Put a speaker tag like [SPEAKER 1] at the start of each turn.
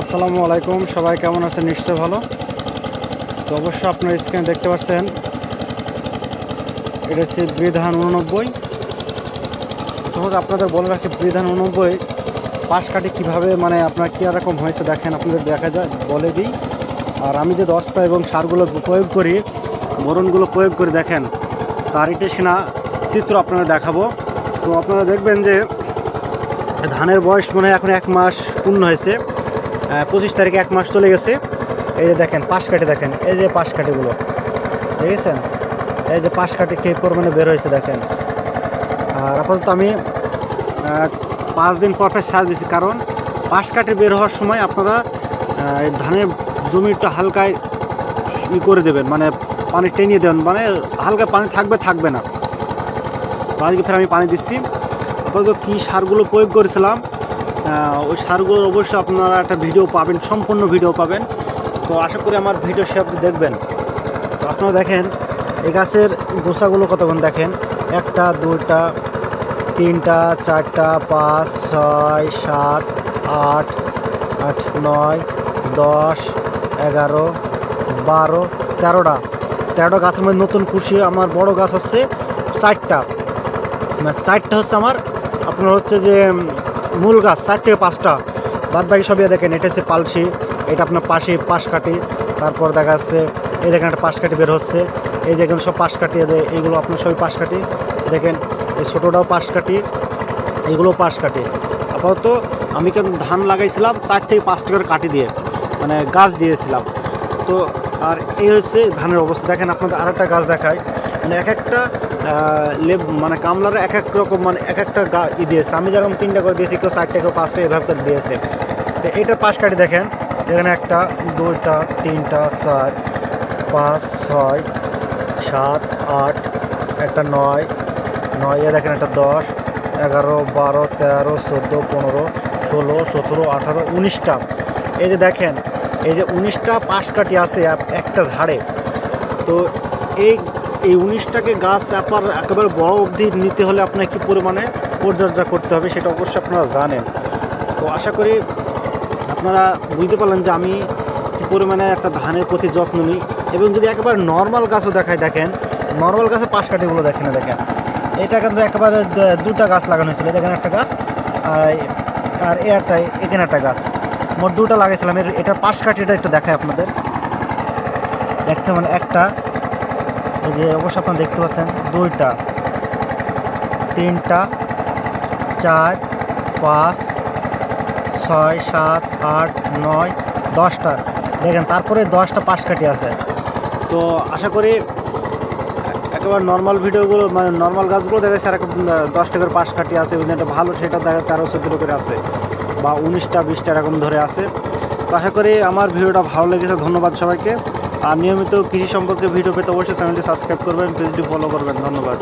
[SPEAKER 1] আসসালামু আলাইকুম, সবাই কেমন আছেন? নিশ্চয় ভালো। তো অবশ্য আপনার স্ক্রিনে দেখতে পাচ্ছেন। এটা হচ্ছে বিধান উননব্বই। তখন আপনাদের বলে রাখি, বিধান উননব্বই পাশ কাটি কীভাবে মানে আপনার কী রকম হয়েছে দেখেন, আপনাদের দেখা যায়, বলে দিই। আর আমি যে দস্তা এবং সারগুলো প্রয়োগ করি, মরণগুলো প্রয়োগ করে দেখেন, তার এটা সেনা চিত্র আপনারা দেখাবো। তো আপনারা দেখবেন যে, ধানের বয়স মনে হয় এখন এক মাস পূর্ণ হয়েছে। পঁচিশ তারিখে এক মাস চলে গেছে। এই যে দেখেন, পাশ কাটে দেখেন, এই যে পাশ কাটিগুলো আছে এই যে পাশ কাটি কে পরিমাণে বের হয়েছে দেখেন। আর আপাতত আমি পাঁচ দিন পর সাজ দিচ্ছি কারণ পাশ কাটে বের হওয়ার সময় আপনারা ধানের জমিটা হালকায় ই করে দেবেন মানে পানি টেনিয়ে দেবেন মানে হালকা পানি থাকবে থাকবে না। আজকে ফের আমি পানি দিচ্ছি। আপাতত কী সারগুলো প্রয়োগ করেছিলাম ওই সারগুলোর অবশ্যই আপনারা একটা ভিডিও পাবেন, সম্পূর্ণ ভিডিও পাবেন। তো আশা করি আমার ভিডিও সে আপনি দেখবেন। তো আপনারা দেখেন, এই গাছের গোসাগুলো কতক্ষণ দেখেন? একটা, দুইটা, তিনটা, চারটা, পাঁচ, ছয়, সাত, আট আট, নয়, দশ, এগারো, বারো, তেরোটা। তেরোটা গাছের মধ্যে নতুন কুশি, আমার বড় গাছ হচ্ছে চারটা। মানে চারটা হচ্ছে আমার, আপনার হচ্ছে যে মূল গাছ, চার থেকে পাঁচটা। বাদ বাকি সবই দেখেন, এটা হচ্ছে পালসি, এটা আপনার পাশে পাশ কাটি তারপর দেখা যাচ্ছে, এই দেখেন একটা পাশ কাটি বের হচ্ছে, এই দেখেন সব পাশ কাটি এইগুলো আপনার সবই পাশ কাটি দেখেন, এই ছোটোটাও পাশ কাটি এগুলো পাশ কাটি আপাতত আমি কিন্তু ধান লাগাইছিলাম, চার থেকে পাঁচটা করে কাটি দিয়ে মানে গাছ দিয়েছিলাম। তো আর এই হচ্ছে ধানের অবস্থা। দেখেন আপনাদের আরেকটা গাছ দেখায় মানে এক একটা লেব মানে কামলার এক এক রকম মানে এক একটা গা, ই দিয়েছে। আমি যেরকম তিনটা করে দিয়েছি, কেউ চারটে, কেউ পাঁচটা, এভাবে করে দিয়েছে। তো এটা পাশ কাটি দেখেন। এখানে একটা, দুইটা, তিনটা, চার, পাঁচ, ছয়, সাত, আট, একটা নয় নয় দেখেন একটা দশ, এগারো, বারো, তেরো, চোদ্দ, পনেরো, ষোলো, সতেরো, আঠারো, উনিশটা। এই যে দেখেন, এই যে উনিশটা পাশ কাটি আছে একটা ঝাড়ে। তো এই এই উনিশটাকে গাছ আপার একেবারে বড় অবধি নিতে হলে আপনার কী পরিমাণে পরিচর্যা করতে হবে সেটা অবশ্যই আপনারা জানেন। তো আশা করি আপনারা বুঝতে পারলেন যে আমি কী পরিমাণে একটা ধানের প্রতি যত্ন নিই এবং যদি একেবারে নর্মাল গাছও দেখায়, দেখেন নর্মাল গাছে পাশ কাটিগুলো দেখেন দেখেন। এটা কিন্তু একেবারে দুটা গাছ লাগানো হয়েছিল, দেখেন একটা গাছ, আর এ একটা, এখানে একটা গাছ। মোট দুটা লাগাইছিলাম, এর এটা পাশ কাটিটা একটু দেখায় আপনাদের। দেখতে মানে একটা এই যে অবশ্য আপনারা দেখতে পাচ্ছেন, দুইটা, তিনটা, চার, পাঁচ, ছয়, সাত, আট, নয়, দশটা। দেখেন, তারপরে দশটা পাশ কাটি আছে। তো আশা করি একেবারে নর্মাল ভিডিওগুলো মানে নর্মাল গাছগুলো দেখা যাচ্ছে এরকম দশ টাকার পাশ কাটি আছে একটা ভালো, সেটা দেখা তেরো চোদ্দ করে আছে, বা উনিশটা, বিশটা এরকম ধরে আছে। তো আশা করি আমার ভিডিওটা ভালো লেগেছে, ধন্যবাদ সবাইকে। আর নিয়মিত কৃষি সম্পর্কে ভিডিও পেতে অবশ্যই চ্যানেলটি সাবস্ক্রাইব করবেন পেজটি ফলো করবেন। ধন্যবাদ।